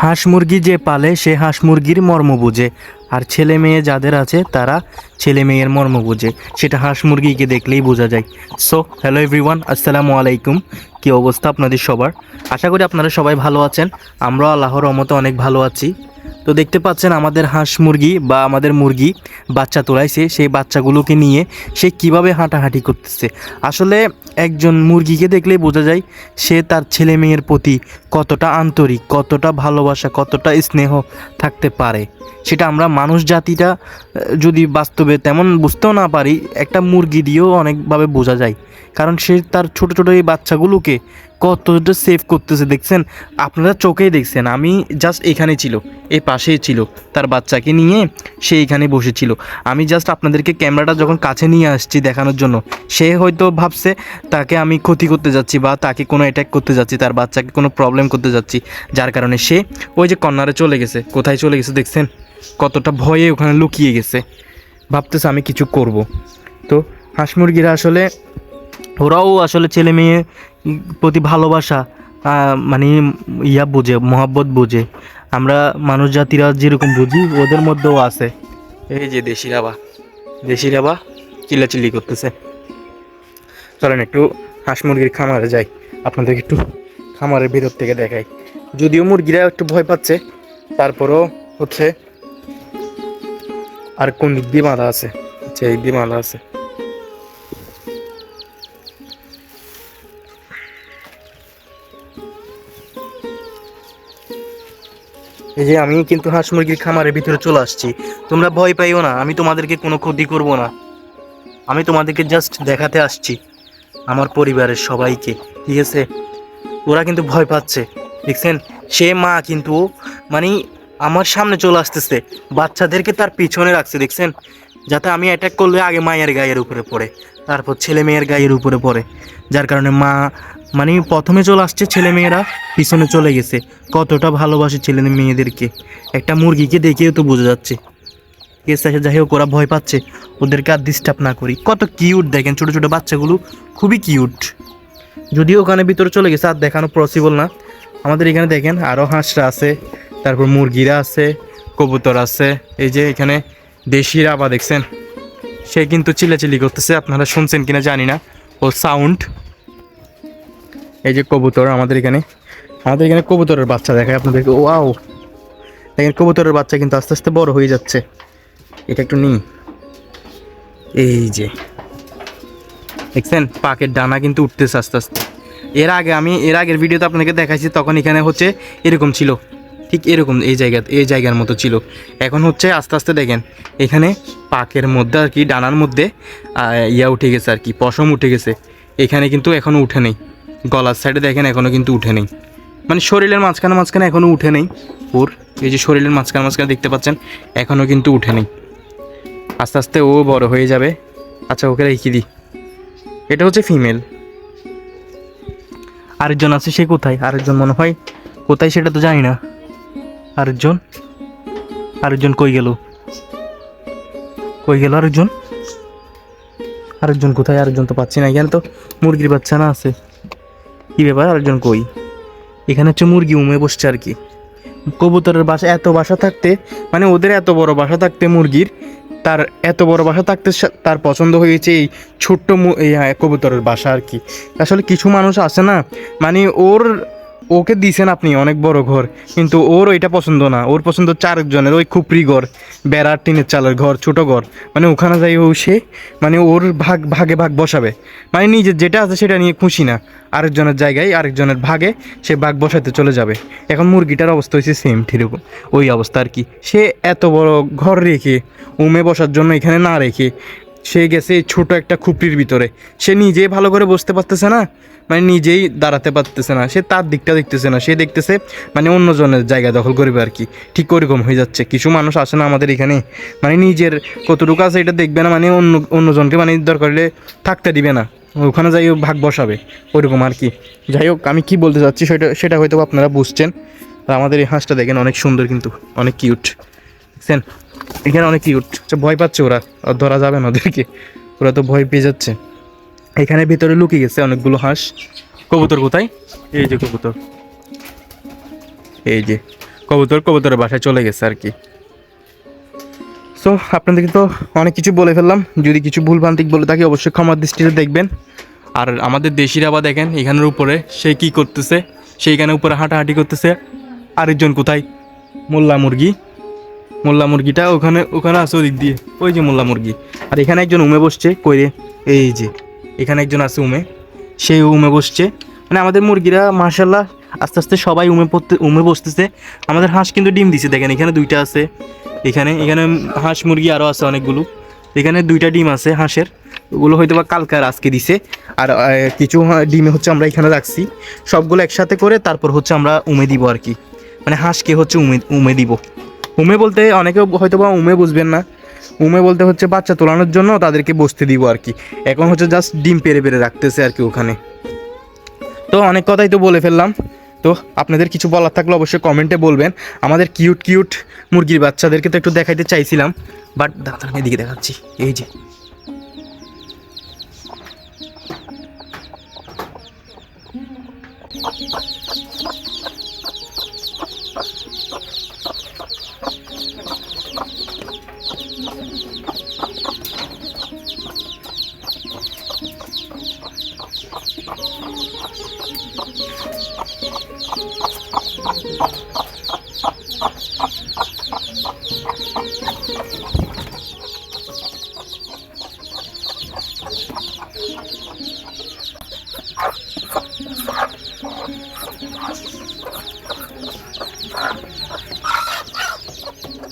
হাঁস মুরগি যে পালে, সে হাঁস মুরগির মর্ম বুঝে। আর ছেলে মেয়ে যাদের আছে, তারা ছেলে মেয়ের মর্ম বুঝে। সেটা হাঁস মুরগিকে দেখলেই বোঝা যায়। সো হ্যালো এভরিওয়ান আসসালামু আলাইকুম। কী অবস্থা আপনাদের সবার? আশা করি আপনারা সবাই ভালো আছেন। আমরাও আল্লাহর রহমতে অনেক ভালো আছি। তো দেখতে পাচ্ছেন আমাদের হাঁস মুরগি বা আমাদের মুরগি বাচ্চা তোলাইছে, সেই বাচ্চাগুলোকে নিয়ে সে কীভাবে হাঁটাহাঁটি করতেছে। আসলে একজন মুরগিকে দেখলেই বোঝা যায় সে তার ছেলে মেয়ের প্রতি কতটা আন্তরিক, কতটা ভালোবাসা, কতটা স্নেহ থাকতে পারে। সেটা আমরা মানুষ জাতিটা যদি বাস্তবে তেমন বুঝতেও না পারি, একটা মুরগি দিয়েও অনেকভাবে বোঝা যায়। কারণ সে তার ছোট ছোটো এই বাচ্চাগুলোকে কতটা সেভ করতেছে দেখছেন? আপনারা চোখেই দেখছেন, আমি জাস্ট এখানে ছিল, এই পাশেই ছিল, তার বাচ্চাকে নিয়ে সে এখানে বসেছিল। আমি জাস্ট আপনাদেরকে ক্যামেরাটা যখন কাছে নিয়ে আসছি দেখানোর জন্য, সে হয়তো ভাবছে তাকে আমি ক্ষতি করতে যাচ্ছি বা তাকে কোনো অ্যাটাক করতে যাচ্ছি, তার বাচ্চাকে কোনো প্রবলেম করতে যাচ্ছি, যার কারণে সে ওই যে কর্নারে চলে গেছে, কোথায় চলে গেছে দেখছেন? কতটা ভয়ে ওখানে লুকিয়ে গেছে। ভাবতেছে আমি কিছু করব। তো হাঁস মুরগিরা আসলে ওরাও আসলে ছেলে মেয়ে প্রতি ভালোবাসা মানে ইয়া বোঝে, মহাব্বত বোঝে। আমরা মানুষ জাতিরা যেরকম বুঝি, ওদের মধ্যেও আছে। এই যে দেশি রাবা দেশি রাবা চিল্লাচিল্লি করতেছে। চলেন একটু হাঁস মুরগির খামারে যাই। আপনাদেরকে একটু খামারের ভিতর থেকে দেখাই। যদিও মুরগিরা একটু ভয় পাচ্ছে, তারপরও হচ্ছে আর কোন দিক দিয়ে বাঁধা আছে? আচ্ছা এই দিয়ে বাঁধা আছে। এই যে আমি কিন্তু হাঁস মুরগির খামারের ভিতরে চলে আসছি। তোমরা ভয় পাইও না, আমি তোমাদেরকে কোনো ক্ষতি করব না। আমি তোমাদেরকে জাস্ট দেখাতে আসছি, আমার পরিবারের সবাইকে, ঠিক আছে? ওরা কিন্তু ভয় পাচ্ছে, দেখছেন? সে মা কিন্তু মানে আমার সামনে চলে আসতেছে, বাচ্চাদেরকে তার পিছনে রাখছে, দেখছেন? যাতে আমি অ্যাটাক করলে আগে মায়ের গায়ের উপরে পড়ে, তারপর ছেলে মেয়ের গায়ের উপরে পড়ে। যার কারণে মা মানে প্রথমে চলে আসছে ছেলে মেয়েরা, পিছনে চলে গেছে। কতটা ভালোবাসে ছেলে মেয়েদেরকে। একটা মুরগিকে দেখেও তো বোঝা যাচ্ছে। আছে, যাই হোক, ওরা ভয় পাচ্ছে। ওদেরকে আর ডিস্টার্ব না করি। কত কিউট দেখেন ছোটো ছোটো বাচ্চাগুলো খুবই কিউট যদিও ওখানে ভিতরে চলে গেছে, আর দেখানো পসিবল না। আমাদের এখানে দেখেন আরও হাঁসরা আছে, তারপর মুরগিরা আছে, কবুতর আছে। এই যে এখানে দেশি রাবা দেখছেন। সে কিন্তু চিল্লাচিল্লি করতেছে, আপনারা শুনছেন কিনা জানি না। ও সাউন্ড এই যে কবুতর আমাদের এখানে। আমাদের এখানে কবুতরের বাচ্চা দেখায় আপনাদেরকে। ওয়াও! দেখেন, কবুতরের বাচ্চা কিন্তু আস্তে আস্তে বড় হয়ে যাচ্ছে। এটা একটু নিই। এই যে। দেখছেন, পাকের ডানা কিন্তু উঠতেছে আস্তে আস্তে। এর আগে আমি, এর আগের ভিডিওতে আপনাদেরকে দেখাইছি, তখন এখানে হচ্ছে এরকম ছিল। ঠিক এরকম এই জায়গা এই জায়গার মতো ছিল। এখন হচ্ছে আস্তে আস্তে দেখেন, এখানে পাকের মধ্যে আর কি, ডানার মধ্যে ইয়া উঠে গেছে আর কি, পশম উঠে গেছে। এখানে কিন্তু এখনও উঠে নেই। গলার সাইডে দেখেন এখনও কিন্তু উঠে নেই। মানে শরীরের মাঝখানে মাঝখানে এখনও উঠে নেই। ওর এই যে শরীরের মাঝখানে মাঝখানে দেখতে পাচ্ছেন এখনও কিন্তু উঠে নেই। আস্তে আস্তে ও বড় হয়ে যাবে। আচ্ছা ওকে রেখে দিই। এটা হচ্ছে ফিমেল। আরেকজন আছে, সে কোথায়? আরেকজন মনে হয়, কোথায় সেটা তো জানি না। আরেকজন? আরেকজন কই গেল? কই গেল আরেকজন? আরেকজন কোথায়? আরেকজন তো পাচ্ছি না। এখানে তো মুরগির বাচ্চা না আছে। কি ব্যাপার? আরেকজন কই? এখানে হচ্ছে মুরগি উমে বসছে আর কি। কবুতরের বাসা এত বাসা থাকতে মানে ওদের এত বড় বাসা থাকতে মুরগির তার এত বড় বাসা থাকতে তার পছন্দ হয়েছে এই ছোট্ট হ্যাঁ, কবুতরের বাসা আর কি। আসলে কিছু মানুষ আছে না মানে ওর ওকে দিছেন আপনি, অনেক বড় ঘর। কিন্তু ওর ওইটা পছন্দ না। ওর পছন্দ হচ্ছে আরেকজনের ওই খুপড়ি ঘর, বেড়ার টিনের চালের ঘর, ছোট ঘর। মানে ওখানে যাই ও সে মানে ওর ভাগ, ভাগে ভাগ বসাবে। মানে নিজের যেটা আছে সেটা নিয়ে খুশি না। আরেকজনের জায়গায়, আরেকজনের ভাগে সে ভাগ বসাতে চলে যাবে। এখন মুরগিটার অবস্থা হয়েছে সেম ঠিরকম ওই অবস্থা আর কি। সে এত বড় ঘর রেখে, উমে বসার জন্য এখানে না রেখে সে গেছে এই ছোট একটা খুপড়ির ভিতরে। সে নিজেই ভালো করে বসতে পারতেছে না মানে নিজেই দাঁড়াতে পারতেছে না। সে তার দিকটা দেখতেছে না, সে দেখতেছে মানে অন্যজনের জায়গা দখল করবে আর কি। ঠিক ওরকম হয়ে যাচ্ছে। কিছু মানুষ আসে না আমাদের এখানে মানে নিজের কতটুকু আছে এটা দেখবে না মানে অন্য, অন্যজনকে মানে দরকার হলে থাকতে দিবে না। ওখানে যাই ভাগ বসাবে, ওইরকম আর কি। যাই হোক, আমি কি বলতে চাচ্ছি সেটা সেটা হয়তো আপনারা বুঝছেন। আর আমাদের এই হাঁসটা দেখেন অনেক সুন্দর কিন্তু, অনেক কিউট দেখছেন? এখানে অনেক কিউট আচ্ছা ভয় পাচ্ছে ওরা। আর ধরা যাবে না ওদেরকে। ওরা তো ভয় পেয়ে যাচ্ছে। এখানে ভিতরে লুকিয়ে গেছে অনেকগুলো হাঁস। কবুতর কোথায়? এই যে কবুতর। এই যে। কবুতর কবুতরের বাসায় চলে গেছে আর কি। সো আপনাদেরকে তো অনেক কিছু বলে ফেললাম। যদি কিছু ভুলভ্রান্তিক বলে থাকি অবশ্যই ক্ষমার দৃষ্টিতে দেখবেন। আর আমাদের দেশিরা বা দেখেন এখানের উপরে সে কি করতেছে? সেইখানে উপরে হাঁটাহাঁটি করতেছে। আরেকজন কোথায়? মোল্লা মুরগি। মোল্লা মুরগিটা ওখানে ওখানে আছে ওদিক দিয়ে। ওই যে মোল্লা মুরগি। আর এখানে একজন উমে বসছে কইরে এই যে, এখানে একজন আছে উমে। সেই উমে বসছে। মানে আমাদের মুরগিরা মার্শাল্লাহ আস্তে আস্তে সবাই উমে পড়তে, উমে বসতেছে। আমাদের হাঁস কিন্তু ডিম দিছে, দেখেন, এখানে দুইটা আছে। এখানে এখানে হাঁস মুরগি আরও আছে অনেকগুলো। এখানে দুইটা ডিম আছে হাঁসের। ওগুলো হয়তো বা কালকে আর আজকে দিছে। আর কিছু ডিমে হচ্ছে আমরা এখানে রাখছি। সবগুলো একসাথে করে তারপর হচ্ছে আমরা উমে দিব আর কি। মানে হাঁসকে হচ্ছে উমে উমে দিব। উমে বলতে অনেকে হয়তো বা উমে বুঝবেন না। উমে বলতে হচ্ছে বাচ্চা তোলানোর জন্য তাদেরকে বসতে দিব আর কি। এখন হচ্ছে জাস্ট ডিম পেরে পেরে রাখতেছে আর কি ওখানে। তো অনেক কথাই তো বলে ফেললাম। তো আপনাদের কিছু বলার থাকলে অবশ্যই কমেন্টে বলবেন। আমাদের কিউট কিউট মুরগির বাচ্চাদেরকে তো একটু দেখাইতে চাইছিলাম বাট দাঁড়ান, এদিকে দেখাচ্ছি। এই যে।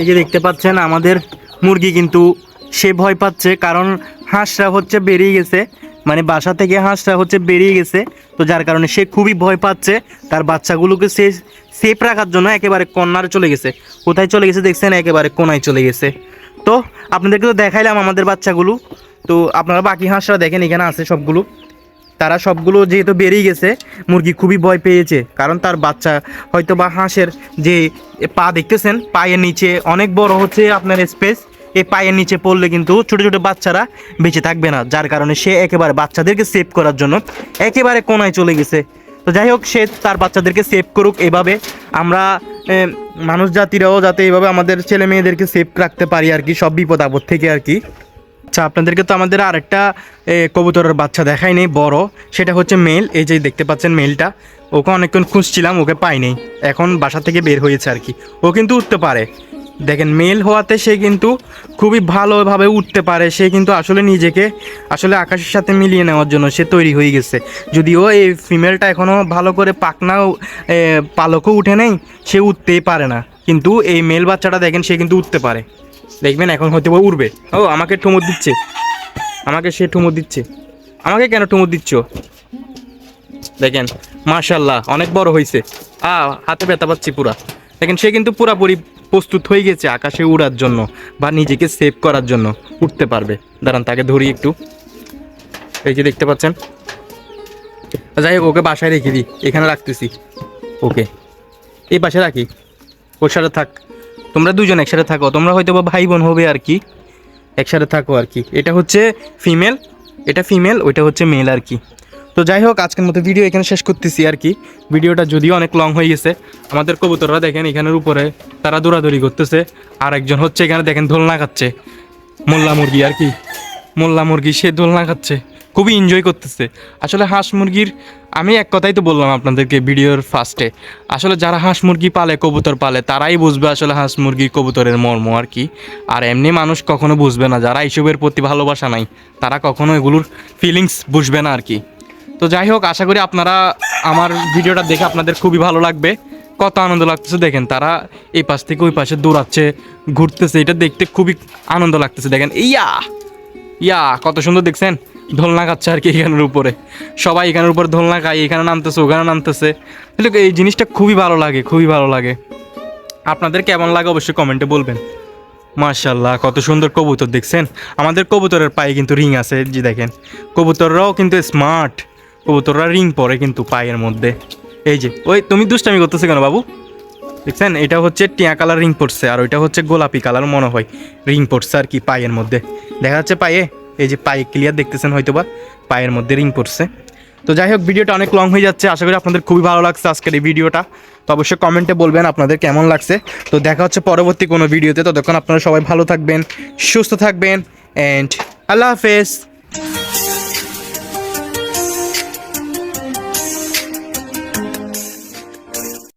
এই যে দেখতে পাচ্ছেন, আমাদের মুরগি কিন্তু সে ভয় পাচ্ছে, কারণ হাঁসরা হচ্ছে বেরিয়ে গেছে। মানে বাসা থেকে হাঁসটা হচ্ছে বেরিয়ে গেছে। তো যার কারণে সে খুবই ভয় পাচ্ছে। তার বাচ্চাগুলোকে সে সেফ রাখার জন্য একেবারে কন্যারে চলে গেছে। কোথায় চলে গেছে দেখছেন? একেবারে কোনায় চলে গেছে। তো আপনাদেরকে তো দেখাইলাম আমাদের বাচ্চাগুলো। তো আপনারা বাকি হাঁসরা দেখেন, এখানে আছে সবগুলো। তারা সবগুলো যেহেতু বেরিয়ে গেছে, মুরগি খুবই ভয় পেয়েছে। কারণ তার বাচ্চা হয়তো বা হাঁসের যে পা দেখতেছেন, পায়ের নিচে অনেক বড় হচ্ছে আপনার স্পেস এই পায়ের নিচে পড়লে কিন্তু ছোটো ছোটো বাচ্চারা বেঁচে থাকবে না, যার কারণে সে একেবারে বাচ্চাদেরকে সেভ করার জন্য একেবারে কোনায় চলে গেছে। তো যাই হোক, সে তার বাচ্চাদেরকে সেভ করুক এভাবে। আমরা মানুষ জাতিরাও যাতে এভাবে আমাদের ছেলে মেয়েদেরকে সেভ রাখতে পারি আর কি, সব বিপদ আপদ থেকে আর কি। আচ্ছা আপনাদেরকে তো আমাদের আরেকটা কবুতরের বাচ্চা দেখাই নেই, বড়। সেটা হচ্ছে মেল, এই যে দেখতে পাচ্ছেন মেলটা। ওকে অনেকক্ষণ খুঁজছিলাম, ওকে পাই নেই। এখন বাসা থেকে বের হয়েছে আর কি। ও কিন্তু উঠতে পারে। দেখেন, মেল হওয়াতে সে কিন্তু খুবই ভালোভাবে উঠতে পারে। সে কিন্তু আসলে নিজেকে, আসলে আকাশের সাথে মিলিয়ে নেওয়ার জন্য সে তৈরি হয়ে গেছে। যদিও এই ফিমেলটা এখনও ভালো করে পাকনাও পালকও উঠে নেই, সে উঠতেই পারে না। কিন্তু এই মেল বাচ্চাটা দেখেন, সে কিন্তু উঠতে পারে। দেখবেন, এখন হয়তো বা উড়বে। ও, আমাকে ঠুমুর দিচ্ছে। আমাকে সে ঠুমুর দিচ্ছে। আমাকে কেন ঠুমুর দিচ্ছ? দেখেন মাশাল্লাহ অনেক বড় হয়েছে আ হাতে ব্যথা পাচ্ছি পুরা। দেখেন, সে কিন্তু পুরাপুরি প্রস্তুত হয়ে গেছে আকাশে উড়ার জন্য বা নিজেকে সেভ করার জন্য উঠতে পারবে। দাঁড়ান, তাকে ধরি একটু। এই যে দেখতে পাচ্ছেন? যাই হোক, ওকে বাসায় রেখে দিই। এখানে রাখতেছি। ওকে। এই পাশে রাখি। ওর সাথে থাক। তোমরা দুজন একসাথে থাকো। তোমরা হয়তো বা ভাই বোন হবে আর কি। একসাথে থাকো আর কি। এটা হচ্ছে ফিমেল এটা ফিমেল ওইটা হচ্ছে মেল আর কি। তো যাই হোক, আজকের মতো ভিডিও এখানে শেষ করতেছি আর কি। ভিডিওটা যদিও অনেক লং হয়ে গেছে, আমাদের কবুতররা দেখেন এখানের উপরে তারা দৌড়াদৌড়ি করতেছে। আর একজন হচ্ছে এখানে দেখেন দোলনা খাচ্ছে, মোল্লা মুরগি আর কি। মোল্লা মুরগি, সে দোলনা খাচ্ছে, খুবই এনজয় করতেছে। আসলে হাঁস মুরগির, আমি এক কথাই তো বললাম আপনাদেরকে ভিডিওর ফার্স্টে আসলে যারা হাঁস মুরগি পালে, কবুতর পালে, তারাই বুঝবে আসলে হাঁস মুরগি কবুতরের মর্ম আর কি। আর এমনি মানুষ কখনো বুঝবে না, যারা এইসবের প্রতি ভালোবাসা নাই, তারা কখনো এগুলোর ফিলিংস বুঝবে না আর কি। তো যাই হোক, আশা করি আপনারা আমার ভিডিওটা দেখে আপনাদের খুবই ভালো লাগবে। কত আনন্দ লাগতেছে দেখেন, তারা এই পাশ থেকে ওই পাশে দৌড়াচ্ছে, ঘুরতেছে, এটা দেখতে খুবই আনন্দ লাগতেছে দেখেন। ইয়া! ইয়া, কত সুন্দর দেখছেন? দোলনা খাচ্ছে আর কি এখানের উপরে। সবাই এখানের উপরে দোলনা খায় এখানে নামতেছে, ওখানে নামতেছে। এই জিনিসটা খুবই ভালো লাগে, খুবই ভালো লাগে। আপনাদের কেমন লাগে অবশ্যই কমেন্টে বলবেন। মার্শাল্লাহ কত সুন্দর কবুতর দেখছেন? আমাদের কবুতরের পায়ে কিন্তু রিং আছে যে দেখেন। কবুতররাও কিন্তু স্মার্ট কবুতররা রিং পরে কিন্তু পায়ের মধ্যে। এই যে, ওই তুমি দুষ্টামি করতেছে কেন বাবু? দেখছেন, এটা হচ্ছে টিয়া কালার রিং পড়ছে আর ওইটা হচ্ছে গোলাপি কালার মনে হয়। রিং পড়ছে আর কি পায়ের মধ্যে। দেখা যাচ্ছে পায়ে, এই যে পায়ে ক্লিয়ার দেখতেছেন হয়তো বা পায়ের মধ্যে রিং পড়ছে তো যাই হোক, ভিডিওটা অনেক লং হয়ে যাচ্ছে, আশা করি আপনাদের খুবই ভালো লাগছে আজকের এই ভিডিওটা। তো অবশ্যই কমেন্টে বলবেন আপনাদের কেমন লাগছে। তো দেখা হচ্ছে পরবর্তী কোনো ভিডিওতে, ততক্ষণ আপনারা সবাই ভালো থাকবেন, সুস্থ থাকবেন অ্যান্ড আল্লাহ হাফেজ।